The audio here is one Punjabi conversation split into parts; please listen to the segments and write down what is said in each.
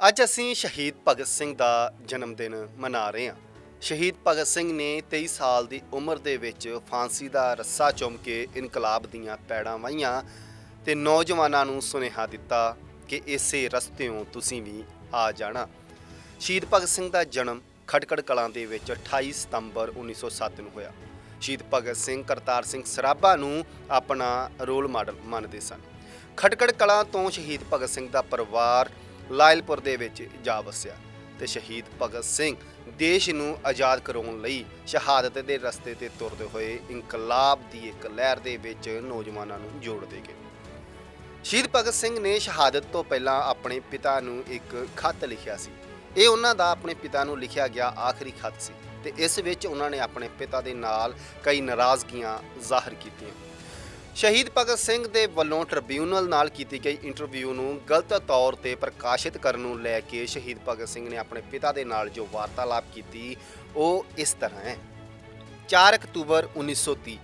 ਅੱਜ ਅਸੀਂ ਸ਼ਹੀਦ ਭਗਤ ਸਿੰਘ ਦਾ ਜਨਮ ਦਿਨ ਮਨਾ ਰਹੇ ਹਾਂ। ਸ਼ਹੀਦ ਭਗਤ ਸਿੰਘ ਨੇ 23 ਸਾਲ ਦੀ ਉਮਰ ਦੇ ਵਿੱਚ ਫਾਂਸੀ ਦਾ ਰੱਸਾ ਚੁੰਮ ਕੇ ਇਨਕਲਾਬ ਦੀਆਂ ਪੈੜਾਂ ਵਾਹੀਆਂ ਤੇ ਨੌਜਵਾਨਾਂ ਨੂੰ ਸੁਨੇਹਾ ਦਿੱਤਾ ਕਿ ਇਸੇ ਰਸਤਿਓਂ ਤੁਸੀਂ ਵੀ ਆ ਜਾਣਾ। ਸ਼ਹੀਦ ਭਗਤ ਸਿੰਘ ਦਾ ਜਨਮ ਖਟਕੜ ਕਲਾਂ ਦੇ ਵਿੱਚ 28 ਸਤੰਬਰ 1907 ਨੂੰ ਹੋਇਆ। ਸ਼ਹੀਦ ਭਗਤ ਸਿੰਘ ਕਰਤਾਰ ਸਿੰਘ ਸਰਾਭਾ ਨੂੰ ਆਪਣਾ ਰੋਲ ਮਾਡਲ ਮੰਨਦੇ ਸਨ। ਖਟਕੜ ਕਲਾਂ ਤੋਂ ਸ਼ਹੀਦ ਭਗਤ ਸਿੰਘ ਦਾ ਪਰਿਵਾਰ ਲਾਇਲਪੁਰ ਦੇ ਵਿੱਚ ਜਾ ਵਸਿਆ ਤੇ ਸ਼ਹੀਦ ਭਗਤ ਸਿੰਘ ਦੇਸ਼ ਨੂੰ ਆਜ਼ਾਦ ਕਰਾਉਣ ਲਈ ਸ਼ਹਾਦਤ ਦੇ ਰਸਤੇ ਤੇ ਤੁਰਦੇ ਹੋਏ ਇਨਕਲਾਬ ਦੀ ਇੱਕ ਲਹਿਰ ਦੇ ਵਿੱਚ ਨੌਜਵਾਨਾਂ ਨੂੰ ਜੋੜਦੇ ਗਏ। ਸ਼ਹੀਦ ਭਗਤ ਸਿੰਘ ਨੇ ਸ਼ਹਾਦਤ ਤੋਂ ਪਹਿਲਾਂ ਆਪਣੇ ਪਿਤਾ ਨੂੰ ਇੱਕ ਖਤ ਲਿਖਿਆ ਸੀ। ਇਹ ਉਹਨਾਂ ਦਾ ਆਪਣੇ ਪਿਤਾ ਨੂੰ ਲਿਖਿਆ ਗਿਆ ਆਖਰੀ ਖਤ ਸੀ ਤੇ ਇਸ ਵਿੱਚ ਉਹਨਾਂ ਨੇ ਆਪਣੇ ਪਿਤਾ ਦੇ ਨਾਲ ਕਈ ਨਾਰਾਜ਼ਗੀਆਂ ਜ਼ਾਹਰ ਕੀਤੀਆਂ। ਸ਼ਹੀਦ ਭਗਤ ਸਿੰਘ ਦੇ ਵੱਲੋਂ ਟ੍ਰਿਬਿਊਨਲ ਨਾਲ ਕੀਤੀ ਗਈ ਇੰਟਰਵਿਊ ਨੂੰ ਗਲਤ ਤੌਰ ਤੇ ਪ੍ਰਕਾਸ਼ਿਤ ਕਰਨ ਨੂੰ ਲੈ ਕੇ ਸ਼ਹੀਦ ਭਗਤ ਸਿੰਘ ਨੇ ਆਪਣੇ ਪਿਤਾ ਦੇ ਨਾਲ ਜੋ ਵਾਰਤਾਲਾਪ ਕੀਤੀ, ਉਹ ਇਸ ਤਰ੍ਹਾਂ ਹੈ। 4 ਅਕਤੂਬਰ 1930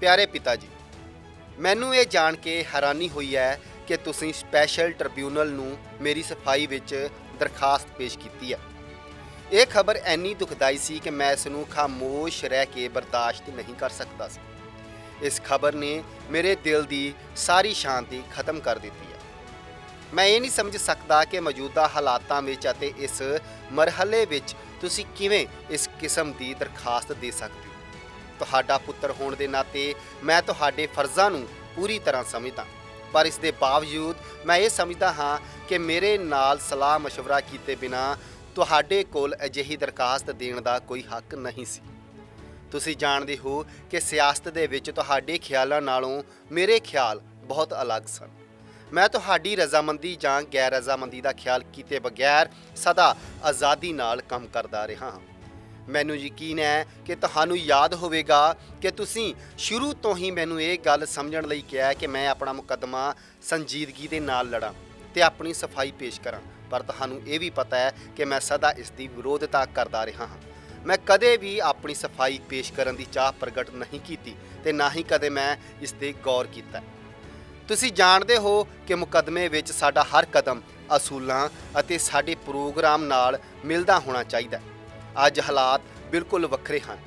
ਪਿਆਰੇ ਪਿਤਾ ਜੀ ਮੈਨੂੰ ਇਹ ਜਾਣ ਕੇ ਹੈਰਾਨੀ ਹੋਈ ਹੈ ਕਿ ਤੁਸੀਂ ਸਪੈਸ਼ਲ ਟ੍ਰਿਬਿਊਨਲ ਨੂੰ ਮੇਰੀ ਸਫ਼ਾਈ ਵਿੱਚ ਦਰਖਾਸਤ ਪੇਸ਼ ਕੀਤੀ ਹੈ। ਇਹ ਖਬਰ ਐਨੀ ਦੁਖਦਾਈ ਸੀ ਕਿ ਮੈਂ ਇਸ ਨੂੰ ਖਾਮੋਸ਼ ਰਹਿ ਕੇ ਬਰਦਾਸ਼ਤ ਨਹੀਂ ਕਰ ਸਕਦਾ ਸੀ। ਇਸ ਖਬਰ ਨੇ ਮੇਰੇ ਦਿਲ ਦੀ ਸਾਰੀ ਸ਼ਾਂਤੀ ਖਤਮ ਕਰ ਦਿੱਤੀ ਹੈ ਮੈਂ ਇਹ ਨਹੀਂ ਸਮਝ ਸਕਦਾ ਕਿ ਮੌਜੂਦਾ ਹਾਲਾਤਾਂ ਵਿੱਚ ਅਤੇ ਇਸ ਮਰਹਲੇ ਵਿੱਚ ਤੁਸੀਂ ਕਿਵੇਂ ਇਸ ਕਿਸਮ ਦੀ ਦਰਖਾਸਤ ਦੇ ਸਕਦੇ ਹੋ ਤੁਹਾਡਾ ਪੁੱਤਰ ਹੋਣ ਦੇ ਨਾਤੇ ਮੈਂ ਤੁਹਾਡੇ ਫਰਜ਼ਾਂ ਨੂੰ ਪੂਰੀ ਤਰ੍ਹਾਂ ਸਮਝਦਾ ਪਰ ਇਸ ਦੇ ਬਾਵਜੂਦ ਮੈਂ ਇਹ ਸਮਝਦਾ ਹਾਂ ਕਿ ਮੇਰੇ ਨਾਲ ਸਲਾਹ مشورہ ਕੀਤੇ ਬਿਨਾ ਤੁਹਾਡੇ ਕੋਲ ਅਜਿਹੀ ਦਰਖਾਸਤ ਦੇਣ ਦਾ ਕੋਈ ਹੱਕ ਨਹੀਂ ਸੀ ਤੁਸੀਂ ਜਾਣਦੇ ਹੋ ਕਿ ਸਿਆਸਤ ਦੇ ਵਿੱਚ ਤੁਹਾਡੇ ਖਿਆਲਾਂ ਨਾਲੋਂ ਮੇਰੇ ਖਿਆਲ ਬਹੁਤ ਅਲੱਗ ਸਨ। ਮੈਂ ਤੁਹਾਡੀ ਰਜ਼ਾਮੰਦੀ ਜਾਂ ਗੈਰ ਰਜ਼ਾਮੰਦੀ ਦਾ ਖਿਆਲ ਕੀਤੇ ਬਗੈਰ ਸਦਾ ਆਜ਼ਾਦੀ ਨਾਲ ਕੰਮ ਕਰਦਾ ਰਿਹਾ ਹਾਂ। ਮੈਨੂੰ ਯਕੀਨ ਹੈ ਕਿ ਤੁਹਾਨੂੰ ਯਾਦ ਹੋਵੇਗਾ ਕਿ ਤੁਸੀਂ ਸ਼ੁਰੂ ਤੋਂ ਹੀ ਮੈਨੂੰ ਇਹ ਗੱਲ ਸਮਝਣ ਲਈ ਕਿਹਾ ਕਿ ਮੈਂ ਆਪਣਾ ਮੁਕੱਦਮਾ ਸੰਜੀਦਗੀ ਦੇ ਨਾਲ ਲੜਾਂ ਤੇ ਆਪਣੀ ਸਫ਼ਾਈ ਪੇਸ਼ ਕਰਾਂ। ਪਰ ਤੁਹਾਨੂੰ ਇਹ ਵੀ ਪਤਾ ਹੈ ਕਿ ਮੈਂ ਸਦਾ ਇਸ ਦੀ ਵਿਰੋਧਤਾ ਕਰਦਾ ਰਿਹਾ ਹਾਂ। ਮੈਂ ਕਦੇ ਵੀ ਆਪਣੀ ਸਫ਼ਾਈ ਪੇਸ਼ ਕਰਨ ਦੀ ਚਾਹ ਪ੍ਰਗਟ ਨਹੀਂ ਕੀਤੀ ਤੇ ਨਾ ਹੀ ਕਦੇ ਮੈਂ ਇਸ ਤੇ ਗੌਰ ਕੀਤਾ। ਤੁਸੀਂ ਜਾਣਦੇ ਹੋ ਕਿ ਮੁਕੱਦਮੇ ਵਿੱਚ ਸਾਡਾ ਹਰ ਕਦਮ, ਅਸੂਲਾਂ ਅਤੇ ਸਾਡੇ ਪ੍ਰੋਗਰਾਮ ਨਾਲ ਮਿਲਦਾ ਹੋਣਾ ਚਾਹੀਦਾ। ਅੱਜ ਹਾਲਾਤ ਬਿਲਕੁਲ ਵੱਖਰੇ ਹਨ।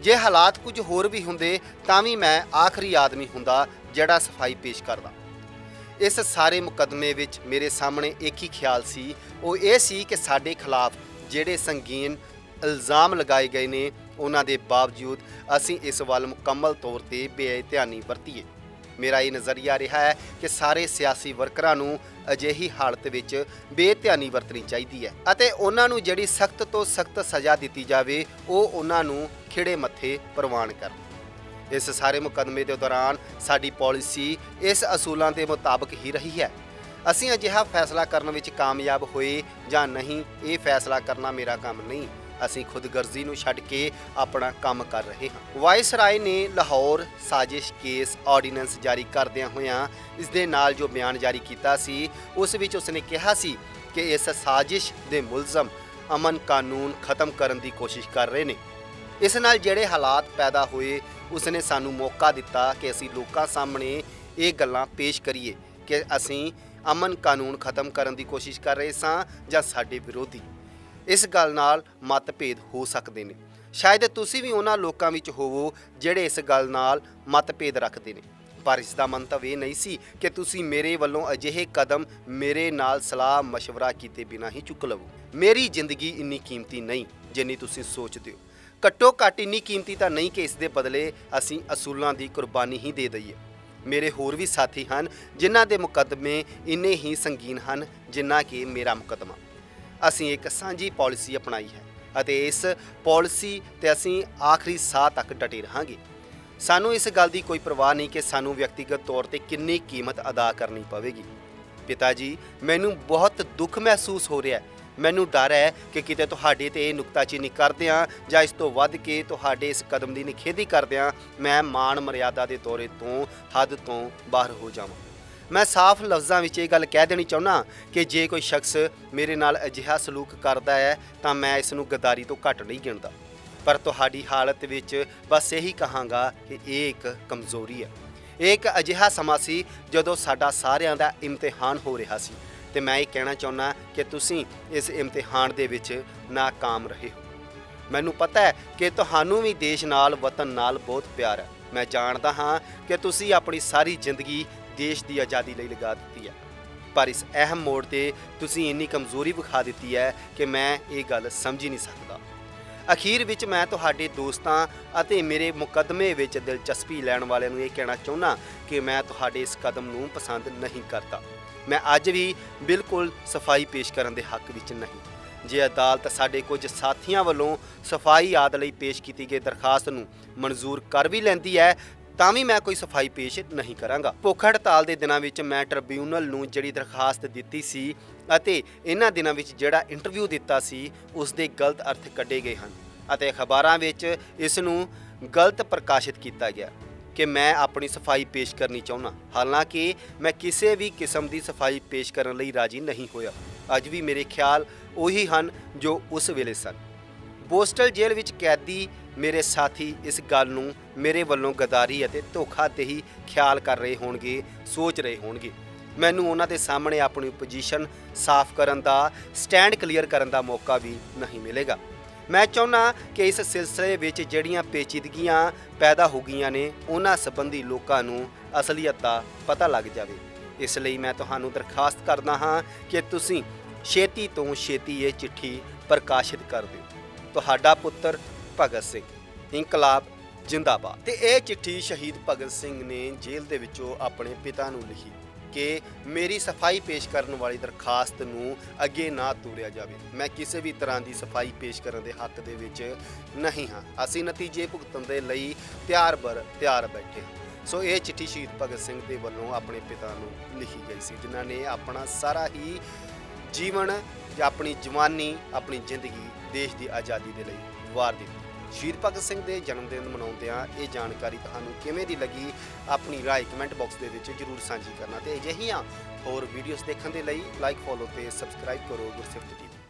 ਜੇ ਹਾਲਾਤ ਕੁਝ ਹੋਰ ਵੀ ਹੁੰਦੇ, ਤਾਂ ਵੀ ਮੈਂ ਆਖਰੀ ਆਦਮੀ ਹੁੰਦਾ ਜਿਹੜਾ ਸਫ਼ਾਈ ਪੇਸ਼ ਕਰਦਾ। ਇਸ ਸਾਰੇ ਮੁਕੱਦਮੇ ਵਿੱਚ ਮੇਰੇ ਸਾਹਮਣੇ ਇੱਕ ਹੀ ਖਿਆਲ ਸੀ, ਉਹ ਇਹ ਸੀ ਕਿ ਸਾਡੇ ਖਿਲਾਫ ਜਿਹੜੇ ਸੰਗੀਨ ਇਲਜ਼ਾਮ ਲਗਾਏ ਗਏ ਨੇ ਉਹਨਾਂ ਦੇ ਬਾਵਜੂਦ ਅਸੀਂ ਇਸ ਵੱਲ ਮੁਕੰਮਲ ਤੌਰ ਤੇ ਬੇਇਤਿਆਨੀ ਵਰਤੀਏ। ਮੇਰਾ ਇਹ ਨਜ਼ਰੀਆ ਰਿਹਾ ਹੈ ਕਿ ਸਾਰੇ ਸਿਆਸੀ ਵਰਕਰਾਂ ਨੂੰ ਅਜਿਹੀ ਹਾਲਤ ਵਿੱਚ ਬੇਧਿਆਨੀ ਵਰਤਣੀ ਚਾਹੀਦੀ ਹੈ ਅਤੇ ਉਹਨਾਂ ਨੂੰ ਜਿਹੜੀ ਸਖਤ ਤੋਂ ਸਖਤ ਸਜ਼ਾ ਦਿੱਤੀ ਜਾਵੇ, ਉਹ ਉਹਨਾਂ ਨੂੰ ਖਿੜੇ ਮੱਥੇ ਪ੍ਰਵਾਨ ਕਰਨ। ਇਸ ਸਾਰੇ ਮੁਕੱਦਮੇ ਦੇ ਦੌਰਾਨ ਸਾਡੀ ਪਾਲਿਸੀ ਇਸ ਅਸੂਲਾਂ ਦੇ ਮੁਤਾਬਕ ਹੀ ਰਹੀ ਹੈ। ਅਸੀਂ ਅਜਿਹਾ ਫੈਸਲਾ ਕਰਨ ਵਿੱਚ ਕਾਮਯਾਬ ਹੋਏ ਜਾਂ ਨਹੀਂ, ਇਹ ਫੈਸਲਾ ਕਰਨਾ ਮੇਰਾ ਕੰਮ ਨਹੀਂ। ਅਸੀਂ ਖੁਦਗਰਜ਼ੀ ਨੂੰ ਛੱਡ ਕੇ ਆਪਣਾ ਕੰਮ ਕਰ ਰਹੇ ਹਾਂ। ਵਾਇਸ ਰਾਏ ਨੇ ਲਾਹੌਰ ਸਾਜ਼ਿਸ਼ ਕੇਸ ਆਰਡੀਨੈਂਸ ਜਾਰੀ ਕਰਦਿਆਂ ਹੋਇਆਂ ਇਸ ਦੇ ਨਾਲ ਜੋ ਬਿਆਨ ਜਾਰੀ ਕੀਤਾ ਸੀ, ਉਸ ਵਿੱਚ ਉਸਨੇ ਕਿਹਾ ਸੀ ਕਿ ਇਸ ਸਾਜ਼ਿਸ਼ ਦੇ ਮੁਲਜ਼ਮ ਅਮਨ ਕਾਨੂੰਨ ਖਤਮ ਕਰਨ ਦੀ ਕੋਸ਼ਿਸ਼ ਕਰ ਰਹੇ ਨੇ। ਇਸ ਨਾਲ ਜਿਹੜੇ ਹਾਲਾਤ ਪੈਦਾ ਹੋਏ, ਉਸਨੇ ਸਾਨੂੰ ਮੌਕਾ ਦਿੱਤਾ ਕਿ ਅਸੀਂ ਲੋਕਾਂ ਸਾਹਮਣੇ ਇਹ ਗੱਲਾਂ ਪੇਸ਼ ਕਰੀਏ ਕਿ ਅਸੀਂ ਅਮਨ ਕਾਨੂੰਨ ਖਤਮ ਕਰਨ ਦੀ ਕੋਸ਼ਿਸ਼ ਕਰ ਰਹੇ ਸਾਂ ਜਾਂ ਸਾਡੇ ਵਿਰੋਧੀ। ਇਸ ਗੱਲ ਨਾਲ ਮਤਭੇਦ ਹੋ ਸਕਦੇ ਨੇ। ਸ਼ਾਇਦ ਤੁਸੀਂ ਵੀ ਉਹਨਾਂ ਲੋਕਾਂ ਵਿੱਚ ਹੋਵੋ ਜਿਹੜੇ ਇਸ ਗੱਲ ਨਾਲ ਮਤਭੇਦ ਰੱਖਦੇ ਨੇ। ਪਰ ਇਸ ਦਾ ਮੰਤਵ ਇਹ ਨਹੀਂ ਸੀ ਕਿ ਤੁਸੀਂ ਮੇਰੇ ਵੱਲੋਂ ਅਜਿਹੇ ਕਦਮ ਮੇਰੇ ਨਾਲ ਸਲਾਹ مشਵਰਾ ਕੀਤੇ ਬਿਨਾਂ ਹੀ ਚੁੱਕ ਲਵੋ। ਮੇਰੀ ਜ਼ਿੰਦਗੀ ਇੰਨੀ ਕੀਮਤੀ ਨਹੀਂ ਜਿੰਨੀ ਤੁਸੀਂ ਸੋਚਦੇ ਹੋ। ਘੱਟੋ ਘੱਟ ਇੰਨੀ ਕੀਮਤੀ ਤਾਂ ਨਹੀਂ ਕਿ ਇਸ ਦੇ ਬਦਲੇ ਅਸੀਂ ਅਸੂਲਾਂ ਦੀ ਕੁਰਬਾਨੀ ਹੀ ਦੇ ਦਈਏ। ਮੇਰੇ ਹੋਰ ਵੀ ਸਾਥੀ ਹਨ ਜਿਨ੍ਹਾਂ ਦੇ ਮੁਕੱਦਮੇ ਇੰਨੇ ਹੀ ਸੰਗੀਨ ਹਨ ਜਿੰਨਾ ਕਿ ਮੇਰਾ ਮੁਕੱਦਮਾ। ਅਸੀਂ ਇੱਕ ਸਾਂਝੀ ਪਾਲਿਸੀ ਅਪਣਾਈ ਹੈ ਅਤੇ ਇਸ ਪਾਲਿਸੀ ਤੇ ਅਸੀਂ ਆਖਰੀ ਸਾਹ ਤੱਕ ਡਟੇ ਰਹਾਂਗੇ। ਸਾਨੂੰ ਇਸ ਗੱਲ ਦੀ ਕੋਈ ਪਰਵਾਹ ਨਹੀਂ ਕਿ ਸਾਨੂੰ ਵਿਅਕਤੀਗਤ ਤੌਰ ਤੇ ਕਿੰਨੀ ਕੀਮਤ ਅਦਾ ਕਰਨੀ ਪਵੇਗੀ। ਪਿਤਾ ਜੀ, ਮੈਨੂੰ ਬਹੁਤ ਦੁੱਖ ਮਹਿਸੂਸ ਹੋ ਰਿਹਾ ਹੈ। ਮੈਨੂੰ ਡਰ ਹੈ ਕਿ ਕਿਤੇ ਤੁਹਾਡੇ ਤੇ ਇਹ ਨੁਕਤਾਚੀਨੀ ਕਰਦਿਆਂ ਜਾਂ ਇਸ ਤੋਂ ਵੱਧ ਕੇ ਤੁਹਾਡੇ ਇਸ ਕਦਮ ਦੀ ਨਿਖੇਧੀ ਕਰਦਿਆਂ ਮੈਂ ਮਾਣ ਮਰਿਆਦਾ ਦੇ ਦੌਰੇ ਤੋਂ, ਹੱਦ ਤੋਂ ਬਾਹਰ ਹੋ ਜਾਵਾਂ। ਮੈਂ ਸਾਫ਼ ਲਫ਼ਜ਼ਾਂ ਵਿੱਚ ਇਹ ਗੱਲ ਕਹਿ ਦੇਣੀ ਚਾਹੁੰਦਾ ਕਿ ਜੇ ਕੋਈ ਸ਼ਖਸ ਮੇਰੇ ਨਾਲ ਅਜਿਹਾ ਸਲੂਕ ਕਰਦਾ ਹੈ, ਤਾਂ ਮੈਂ ਇਸ ਨੂੰ ਗਦਾਰੀ ਤੋਂ ਘੱਟ ਨਹੀਂ ਗਿਣਦਾ। ਪਰ ਤੁਹਾਡੀ ਹਾਲਤ ਵਿੱਚ ਬਸ ਇਹੀ ਕਹਾਂਗਾ ਕਿ ਇਹ ਇੱਕ ਕਮਜ਼ੋਰੀ ਹੈ। ਇਹ ਇੱਕ ਅਜਿਹਾ ਸਮਾਂ ਸੀ ਜਦੋਂ ਸਾਡਾ ਸਾਰਿਆਂ ਦਾ ਇਮਤਿਹਾਨ ਹੋ ਰਿਹਾ ਸੀ ਤੇ ਮੈਂ ਇਹ ਕਹਿਣਾ ਚਾਹੁੰਦਾ ਕਿ ਤੁਸੀਂ ਇਸ ਇਮਤਿਹਾਨ ਦੇ ਵਿੱਚ ਨਾਕਾਮ ਰਹੇ ਹੋ। ਮੈਨੂੰ ਪਤਾ ਹੈ ਕਿ ਤੁਹਾਨੂੰ ਵੀ ਦੇਸ਼ ਨਾਲ, ਵਤਨ ਨਾਲ ਬਹੁਤ ਪਿਆਰ ਹੈ। ਮੈਂ ਜਾਣਦਾ ਹਾਂ ਕਿ ਤੁਸੀਂ ਆਪਣੀ ਸਾਰੀ ਜ਼ਿੰਦਗੀ ਦੇਸ਼ ਦੀ ਆਜ਼ਾਦੀ ਲਈ ਲਗਾ ਦਿੱਤੀ ਹੈ। ਪਰ ਇਸ ਅਹਿਮ ਮੋੜ ਤੇ ਤੁਸੀਂ ਇੰਨੀ ਕਮਜ਼ੋਰੀ ਵਿਖਾ ਦਿੱਤੀ ਹੈ ਕਿ ਮੈਂ ਇਹ ਗੱਲ ਸਮਝ ਹੀ ਨਹੀਂ ਸਕਦਾ। ਅਖੀਰ ਵਿੱਚ ਮੈਂ ਤੁਹਾਡੇ ਦੋਸਤਾਂ ਅਤੇ ਮੇਰੇ ਮੁਕੱਦਮੇ ਵਿੱਚ ਦਿਲਚਸਪੀ ਲੈਣ ਵਾਲਿਆਂ ਨੂੰ ਇਹ ਕਹਿਣਾ ਚਾਹੁੰਦਾ ਕਿ ਮੈਂ ਤੁਹਾਡੇ ਇਸ ਕਦਮ ਨੂੰ ਪਸੰਦ ਨਹੀਂ ਕਰਦਾ। ਮੈਂ ਅੱਜ ਵੀ ਬਿਲਕੁਲ ਸਫ਼ਾਈ ਪੇਸ਼ ਕਰਨ ਦੇ ਹੱਕ ਵਿੱਚ ਨਹੀਂ। ਜੇ ਅਦਾਲਤ ਸਾਡੇ ਕੁਝ ਸਾਥੀਆਂ ਵੱਲੋਂ ਸਫ਼ਾਈ ਆਦ ਲਈ ਪੇਸ਼ ਕੀਤੀ ਗਈ ਦਰਖਾਸਤ ਨੂੰ ਮਨਜ਼ੂਰ ਕਰ ਵੀ ਲੈਂਦੀ ਹੈ ਤਾਂ ਵੀ ਮੈਂ ਕੋਈ ਸਫ਼ਾਈ ਪੇਸ਼ ਨਹੀਂ ਕਰਾਂਗਾ। ਭੁੱਖ ਹੜਤਾਲ ਦੇ ਦਿਨਾਂ ਵਿੱਚ ਮੈਂ ਟ੍ਰਿਬਿਊਨਲ ਨੂੰ ਜਿਹੜੀ ਦਰਖਾਸਤ ਦਿੱਤੀ ਸੀ ਅਤੇ ਇਹਨਾਂ ਦਿਨਾਂ ਵਿੱਚ ਜਿਹੜਾ ਇੰਟਰਵਿਊ ਦਿੱਤਾ ਸੀ, ਉਸ ਦੇ ਗਲਤ ਅਰਥ ਕੱਢੇ ਗਏ ਹਨ ਅਤੇ ਅਖਬਾਰਾਂ ਵਿੱਚ ਇਸ ਨੂੰ ਗਲਤ ਪ੍ਰਕਾਸ਼ਿਤ ਕੀਤਾ ਗਿਆ ਕਿ ਮੈਂ ਆਪਣੀ ਸਫ਼ਾਈ ਪੇਸ਼ ਕਰਨੀ ਚਾਹੁੰਦਾ। ਹਾਲਾਂਕਿ ਮੈਂ ਕਿਸੇ ਵੀ ਕਿਸਮ ਦੀ ਸਫ਼ਾਈ ਪੇਸ਼ ਕਰਨ ਲਈ ਰਾਜੀ ਨਹੀਂ ਹੋਇਆ। ਅੱਜ ਵੀ ਮੇਰੇ ਖਿਆਲ ਉਹੀ ਹਨ ਜੋ ਉਸ ਵੇਲੇ ਸਨ। ਬੋਸਟਲ ਜੇਲ੍ਹ ਵਿੱਚ ਕੈਦੀ ਮੇਰੇ ਸਾਥੀ ਇਸ ਗੱਲ ਨੂੰ ਮੇਰੇ ਵੱਲੋਂ ਗਦਾਰੀ ਅਤੇ ਧੋਖਾਦੇਹੀ ਖਿਆਲ ਕਰ ਰਹੇ ਹੋਣਗੇ, ਸੋਚ ਰਹੇ ਹੋਣਗੇ। ਮੈਨੂੰ ਉਹਨਾਂ ਦੇ ਸਾਹਮਣੇ ਆਪਣੀ ਪੋਜੀਸ਼ਨ ਸਾਫ਼ ਕਰਨ ਦਾ ਸਟੈਂਡ ਕਲੀਅਰ ਕਰਨ ਦਾ ਮੌਕਾ ਵੀ ਨਹੀਂ ਮਿਲੇਗਾ। ਮੈਂ ਚਾਹੁੰਦਾ ਕਿ ਇਸ ਸਿਲਸਿਲੇ ਵਿੱਚ ਜਿਹੜੀਆਂ ਪੇਚੀਦਗੀਆਂ ਪੈਦਾ ਹੋ ਗਈਆਂ ਨੇ, ਉਹਨਾਂ ਸੰਬੰਧੀ ਲੋਕਾਂ ਨੂੰ ਅਸਲੀਅਤ ਦਾ ਪਤਾ ਲੱਗ ਜਾਵੇ। ਇਸ ਲਈ ਮੈਂ ਤੁਹਾਨੂੰ ਦਰਖਾਸਤ ਕਰਦਾ ਹਾਂ ਕਿ ਤੁਸੀਂ ਛੇਤੀ ਤੋਂ ਛੇਤੀ ਇਹ ਚਿੱਠੀ ਪ੍ਰਕਾਸ਼ਿਤ ਕਰ ਦਿਓ। ਤੁਹਾਡਾ ਪੁੱਤਰ ਭਗਤ ਸਿੰਘ, ਇਨਕਲਾਬ ਜਿੰਦਾਬਾਦ। ਤੇ ਇਹ ਚਿੱਠੀ ਸ਼ਹੀਦ ਭਗਤ ਸਿੰਘ ਨੇ ਜੇਲ੍ਹ ਦੇ ਵਿੱਚੋਂ ਆਪਣੇ ਪਿਤਾ ਨੂੰ ਲਿਖੀ ਕਿ ਮੇਰੀ ਸਫ਼ਾਈ ਪੇਸ਼ ਕਰਨ ਵਾਲੀ ਦਰਖਾਸਤ ਨੂੰ ਅੱਗੇ ਨਾ ਤੋਰਿਆ ਜਾਵੇ। ਮੈਂ ਕਿਸੇ ਵੀ ਤਰ੍ਹਾਂ ਦੀ ਸਫ਼ਾਈ ਪੇਸ਼ ਕਰਨ ਦੇ ਹੱਕ ਦੇ ਵਿੱਚ ਨਹੀਂ ਹਾਂ। ਅਸੀਂ ਨਤੀਜੇ ਭੁਗਤਣ ਦੇ ਲਈ ਤਿਆਰ ਬਰ, ਤਿਆਰ ਬੈਠੇ ਹਾਂ। ਸੋ ਇਹ ਚਿੱਠੀ ਸ਼ਹੀਦ ਭਗਤ ਸਿੰਘ ਦੇ ਵੱਲੋਂ ਆਪਣੇ ਪਿਤਾ ਨੂੰ ਲਿਖੀ ਗਈ ਸੀ, ਜਿਨ੍ਹਾਂ ਨੇ ਆਪਣਾ ਸਾਰਾ ਹੀ ਜੀਵਨ ਜਾਂ ਆਪਣੀ ਜਵਾਨੀ, ਆਪਣੀ ਜ਼ਿੰਦਗੀ ਦੇਸ਼ ਦੀ ਆਜ਼ਾਦੀ ਦੇ ਲਈ ਵਾਰ ਦਿੱਤੀ। ਸ਼ਹੀਦ ਭਗਤ ਸਿੰਘ ਦੇ ਜਨਮ ਦਿਨ ਮਨਾਉਂਦਿਆਂ ਇਹ ਜਾਣਕਾਰੀ ਤੁਹਾਨੂੰ ਕਿਵੇਂ ਦੀ ਲੱਗੀ? ਆਪਣੀ ਰਾਏ ਕਮੈਂਟ ਬਾਕਸ ਦੇ ਵਿੱਚ ਜਰੂਰ ਸਾਂਝੀ ਕਰਨਾ ਤੇ ਅਜਿਹੀਆਂ ਹੋਰ ਵੀਡੀਓਜ਼ ਦੇਖਣ ਦੇ ਲਈ ਲਾਈਕ ਫੋਲੋ ਤੇ ਸਬਸਕ੍ਰਾਈਬ ਕਰੋ ਗੁਰਸਿਫਤ ਟੀਵੀ